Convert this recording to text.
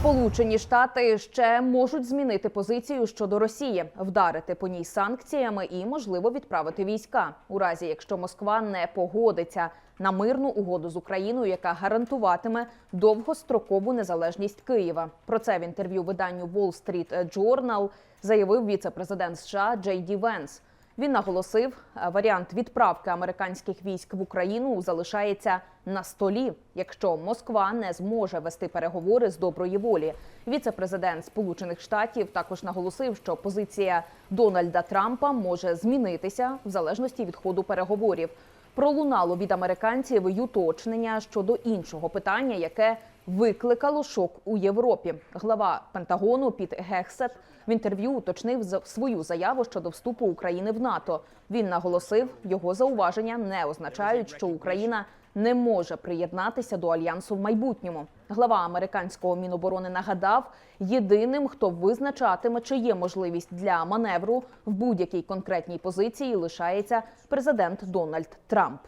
Сполучені Штати ще можуть змінити позицію щодо Росії, вдарити по ній санкціями і, можливо, відправити війська у разі, якщо Москва не погодиться на мирну угоду з Україною, яка гарантуватиме довгострокову незалежність Києва. Про це в інтерв'ю виданню Wall Street Journal заявив віце-президент США Джей Ді Венс. Він наголосив, е, варіант відправки американських військ в Україну залишається на столі, якщо Москва не зможе вести переговори з доброї волі. Віце-президент Сполучених Штатів також наголосив, що позиція Дональда Трампа може змінитися в залежності від ходу переговорів. Пролунало від американців й уточнення щодо іншого питання, яке викликало шок у Європі. Глава Пентагону Піт Гексет в інтерв'ю уточнив свою заяву щодо вступу України в НАТО. Він наголосив, його зауваження не означають, що Україна не може приєднатися до альянсу в майбутньому. Глава американського міноборони нагадав, єдиним, хто визначатиме, чи є можливість для маневру в будь-якій конкретній позиції, лишається президент Дональд Трамп.